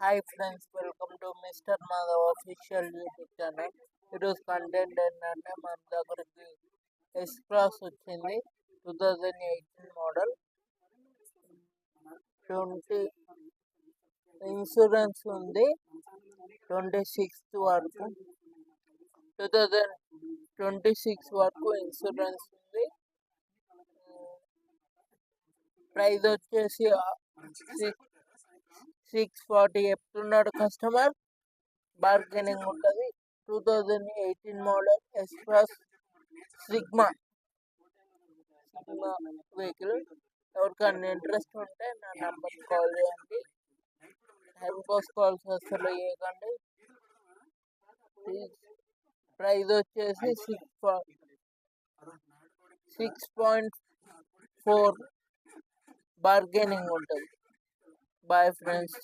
Hi friends welcome to mister Madhav official YouTube channel ఈరోజు content ఏంటంటే మన దగ్గరికి ఎస్ క్లాస్ వచ్చింది two thousand eighteen model twenty insurance ఉంది ట్వంటీ సిక్స్త్ వరకు టూ థౌజండ్ ట్వంటీ సిక్స్ వరకు ఇన్సూరెన్స్ ఉంది ప్రైస్ వచ్చేసి సిక్స్ సిక్స్ ఫార్టీ చెప్తున్నాడు కస్టమర్. బార్గెనింగ్ ఉంటుంది. Two thousand eighteen model express sigma. Sigma vehicle. ఎవరికైనా ఇంట్రెస్ట్ ఉంటే నా నెంబర్ కాల్ చేయండి. టైం పాస్ కాల్స్ అసలు చేయకండి. ప్రైస్ వచ్చేసి six six point four bargaining ఉంటుంది. Bye friends